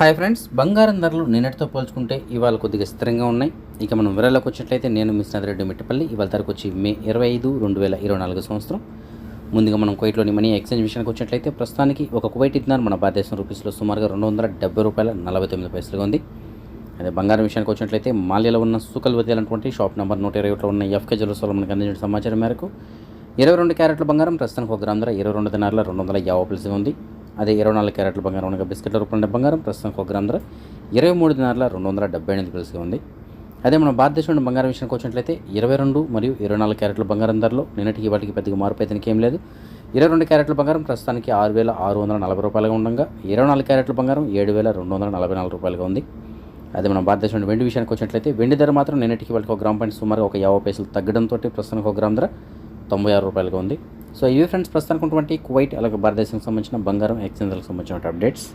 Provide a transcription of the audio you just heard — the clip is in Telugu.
హాయ్ ఫ్రెండ్స్ బంగారం ధరలు నిన్నటితో పోల్చుకుంటే ఇవాళ కొద్దిగా స్థిరంగా ఉన్నాయి. ఇక మనం వివరాలకు వచ్చినట్లయితే నేను మీ స్నేహితుడు మిట్టపల్లి ఇవాళ ధరకు వచ్చి మే ఇరవై ఐదు రెండు వేల ఇరవై నాలుగు సంవత్సరం. ముందుగా మనం కువైట్లోని మనీ ఎక్స్చేంజ్ విషయానికి వచ్చినట్లయితే ప్రస్తుతానికి ఒక కువైట్ ఇద్దరు మన భారతదేశం రూపీస్లో సుమారుగా రెండు వందల డెబ్బై రూపాయల నలభై తొమ్మిది పైసలుగా ఉంది. అదే బంగారం విషయానికి వచ్చినట్లయితే మాల్యాలో ఉన్న సుకల్ వదిలేనటువంటి షాప్ నెంబర్ నూట ఇరవై ఒకటిలో ఉన్న ఎఫ్కే జలసోలో మనకు అందించిన సమాచారం మేరకు ఇరవై రెండు క్యారెట్ల బంగారం ప్రస్తుతానికి ఒక గ్రామ్ ధర ఇరవై రెండు దినారుల రెండు వందల యాభై ఉంది. అదే ఇరవై నాలుగు క్యారెట్ల బంగారం ఉండగా బిస్కెట్ల రూపంలో బంగారం ప్రస్తుతం ఒక గ్రామ ధర ఇరవై మూడు దినాల రెండు వందల డెబ్బై ఎనిమిది కలిసి ఉంది. అదే మన భారతదేశంలో బంగారం విషయానికి వచ్చినట్లయితే ఇరవై రెండు మరియు ఇరవై నాలుగు క్యారెట్ల బంగారం ధరలో నిన్నటికి వాటికి పెద్దగా మార్పు అయితే ఏం లేదు. ఇరవై రెండు క్యారెట్ల బంగారం ప్రస్తుతానికి ఆరు వేల ఆరు వందల నలభై రూపాయలుగా ఉండగా ఇరవై నాలుగు క్యారెట్ల బంగారం ఏడు వేల రెండు వందల నలభై నాలుగు రూపాయలుగా ఉంది. అదే మన భారతదేశంలో వెండి విషయానికి వచ్చినట్లయితే వెండి ధర మాత్రం నిన్నటికి వాళ్ళకి ఒక గ్రామ పాయింట్ సుమారు ఒక యాభై పైసలు తగ్గడంతో ప్రస్తుతానికి ఒక గ్రామ ధర తొంభై ఆరు రూపాయలుగా ఉంది. సో ఇవి ఫ్రెండ్స్ ప్రస్తుతానికి ఉన్నటువంటి కువైట్ అలాగే భారతదేశానికి సంబంధించిన బంగారం ఎక్స్చేంజ్లకు సంబంధించిన అప్డేట్స్